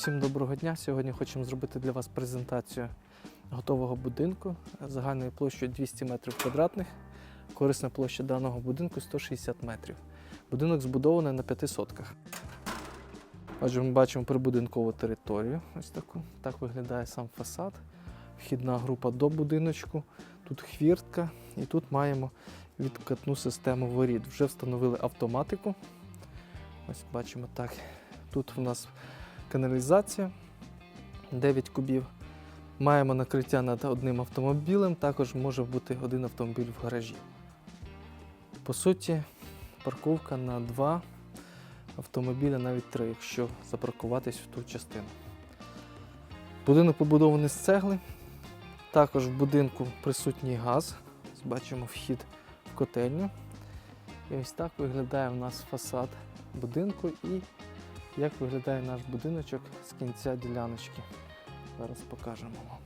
Всім доброго дня. Сьогодні хочемо зробити для вас презентацію готового будинку загальною площею 200 метрів квадратних. Корисна площа даного будинку 160 метрів. Будинок збудований на п'яти сотках. Отже, ми бачимо прибудинкову територію. Ось таку. Так виглядає сам фасад. Вхідна група до будиночку. Тут хвіртка, і тут маємо відкатну систему воріт. Вже встановили автоматику. Ось бачимо так. Тут у нас каналізація 9 кубів. Маємо накриття над одним автомобілем, також може бути один автомобіль в гаражі. По суті, парковка на два автомобіля, навіть три, якщо запаркуватись в ту частину. Будинок побудований з цегли. Також в будинку присутній газ. Бачимо вхід в котельню. І ось так виглядає у нас фасад будинку і як виглядає наш будиночок з кінця діляночки. Зараз покажемо вам.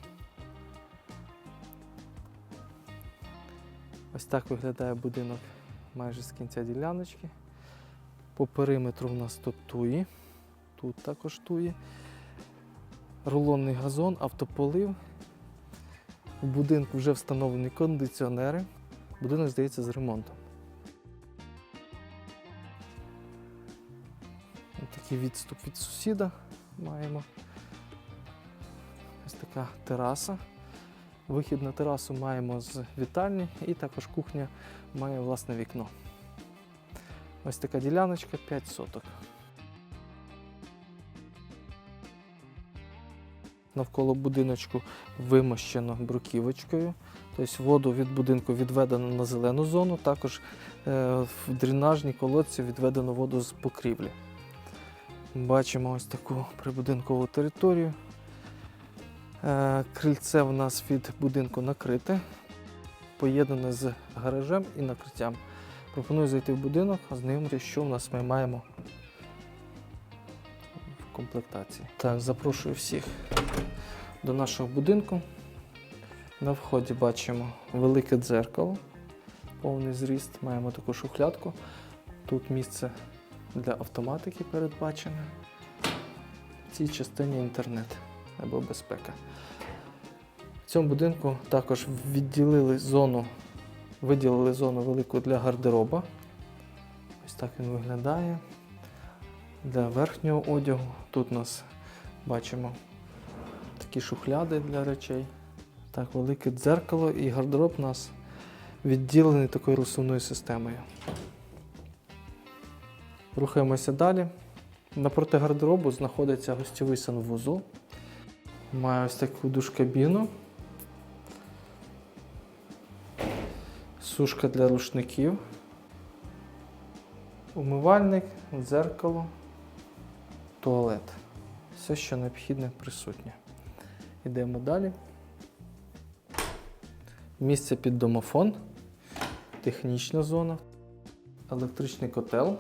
Ось так виглядає будинок майже з кінця діляночки. По периметру в нас тут туї, тут також туї. Рулонний газон, автополив. У будинку вже встановлені кондиціонери. Будинок здається з ремонтом. Такий відступ від сусіда маємо. Ось така тераса. Вихід на терасу маємо з вітальні і також кухня має власне вікно. Ось така діляночка 5 соток. Навколо будиночку вимощено бруківочкою. Тобто воду від будинку відведено на зелену зону, також е, в дренажній колодці відведено воду з покрівлі. Бачимо ось таку прибудинкову територію. Е, Крильце в нас від будинку накрите, поєднане з гаражем і накриттям. Пропоную зайти в будинок, ознайомитися, що в нас ми маємо в комплектації. Так, запрошую всіх до нашого будинку. На вході бачимо велике дзеркало, повний зріст, маємо таку шухлядку. Тут місце для автоматики передбачене. В цій частині інтернет або безпека. В цьому будинку також відділили зону, виділили зону велику для гардероба. Ось так він виглядає. Для верхнього одягу. Тут у нас бачимо такі шухляди для речей. Так, велике дзеркало і гардероб у нас відділений такою розсувною системою. Рухаємося далі. Напроти гардеробу знаходиться гостьовий санвузол. Має ось таку душкабіну. Сушка для рушників. Умивальник, дзеркало, туалет. Все, що необхідне, присутнє. Йдемо далі. Місце під домофон, технічна зона, електричний котел,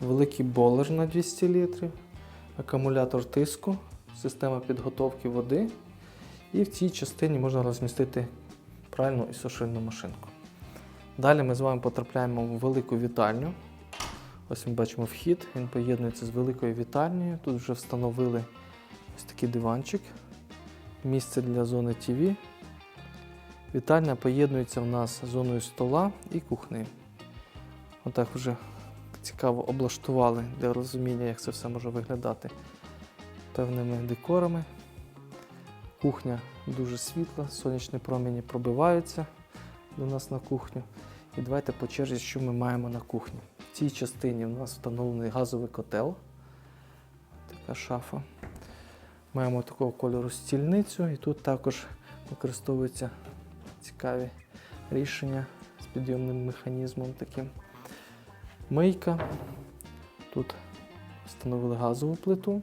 великий болер на 200 літрів, акумулятор тиску, система підготовки води. І в цій частині можна розмістити пральну і сушильну машинку. Далі ми з вами потрапляємо в велику вітальню. Ось ми бачимо вхід, він поєднується з великою вітальнею. Тут вже встановили ось такий диванчик, місце для зони ТВ. Вітальня поєднується в нас з зоною стола і кухнею. Отак вже цікаво облаштували для розуміння, як це все може виглядати певними декорами. Кухня дуже світла, сонячні промені пробиваються до нас на кухню. І давайте по черзі, що ми маємо на кухні. В цій частині у нас встановлений газовий котел. Така шафа. Маємо такого кольору стільницю, і тут також використовуються цікаві рішення з підйомним механізмом таким. Мийка. Тут встановили газову плиту,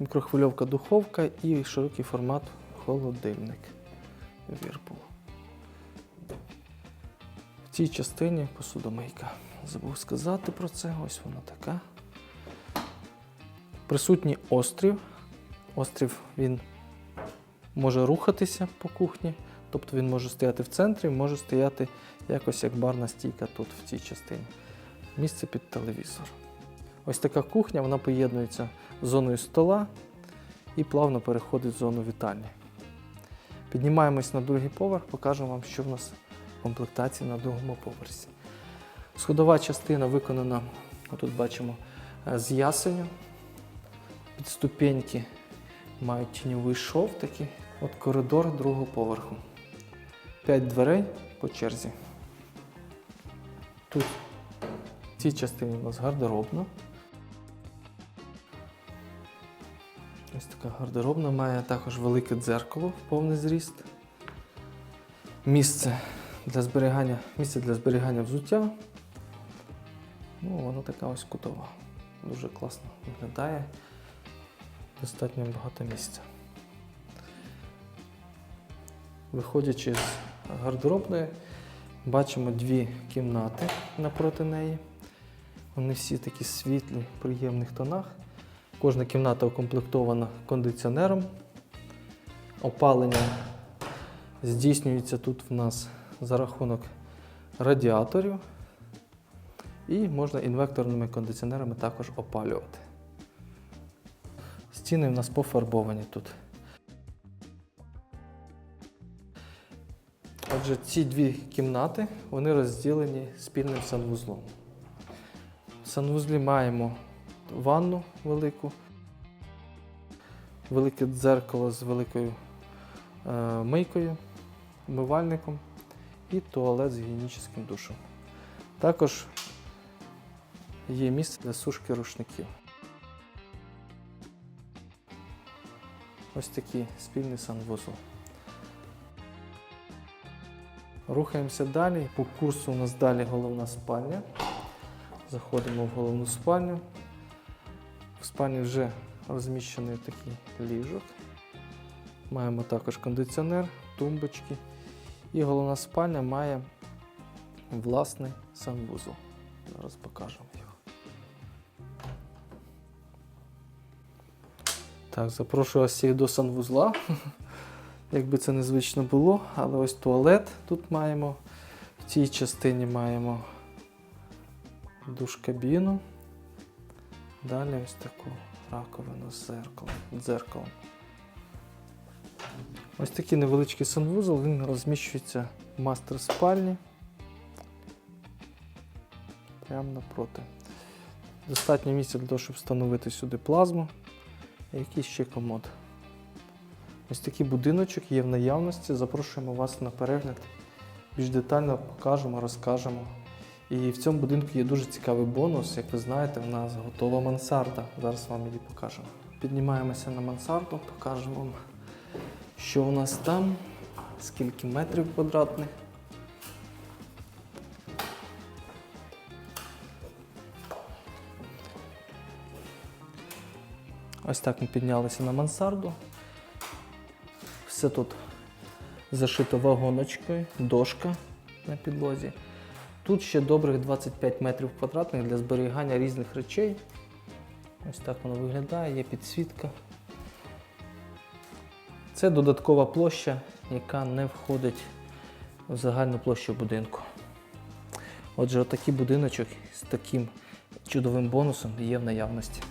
мікрохвильовка духовка і широкий формат холодильник. Вірпул. В цій частині посудомийка. Забув сказати про це, ось вона така. Присутній острів. Острів він може рухатися по кухні, тобто він може стояти в центрі, може стояти якось як барна стійка тут, в цій частині. Місце під телевізор. Ось така кухня, вона поєднується з зоною стола і плавно переходить в зону вітальні. Піднімаємось на другий поверх, покажемо вам, що в нас в комплектації на другому поверсі. Сходова частина виконана, тут бачимо, е, з ясеню. Під ступеньки мають тіньовий шов такий. От коридор другого поверху. П'ять дверей по черзі. Тут в цій частині у нас гардеробна. Ось така гардеробна має також велике дзеркало в повний зріст. Місце для зберігання, місце для зберігання взуття. Ну, вона така ось кутова. Дуже класно виглядає. Достатньо багато місця. Виходячи з гардеробної, бачимо дві кімнати напроти неї. Вони всі такі світлі, приємних тонах. Кожна кімната укомплектована кондиціонером. Опалення здійснюється тут в нас за рахунок радіаторів. І можна інвекторними кондиціонерами також опалювати. Стіни в нас пофарбовані тут. Отже, ці дві кімнати вони розділені спільним санвузлом. В санвузлі маємо ванну велику, велике дзеркало з великою е, мийкою, умивальником і туалет з гігієнічним душем. Також є місце для сушки рушників. Ось такий спільний санвузол. Рухаємося далі. По курсу у нас далі головна спальня. Заходимо в головну спальню. В спальні вже розміщений такий ліжок. Маємо також кондиціонер, тумбочки. І головна спальня має власний санвузол. Зараз покажемо його. Так, запрошую вас всіх до санвузла. Якби це незвично було, але ось туалет тут маємо. В цій частині маємо душ-кабіну. Далі ось таку раковину з зеркалом. дзеркалом. Ось такий невеличкий санвузол, він розміщується в мастер спальні. Прямо напроти. Достатньо місця для того, щоб встановити сюди плазму і якийсь ще комод. Ось такий будиночок є в наявності. Запрошуємо вас на перегляд. Більш детально покажемо, розкажемо. І в цьому будинку є дуже цікавий бонус. Як ви знаєте, в нас готова мансарда. Зараз вам її покажемо. Піднімаємося на мансарду, покажемо вам, що у нас там, скільки метрів квадратних. Ось так ми піднялися на мансарду. Все тут зашито вагоночкою, дошка на підлозі. Тут ще добрих 25 метрів квадратних для зберігання різних речей. Ось так воно виглядає, є підсвітка. Це додаткова площа, яка не входить в загальну площу будинку. Отже, отакий будиночок з таким чудовим бонусом є в наявності.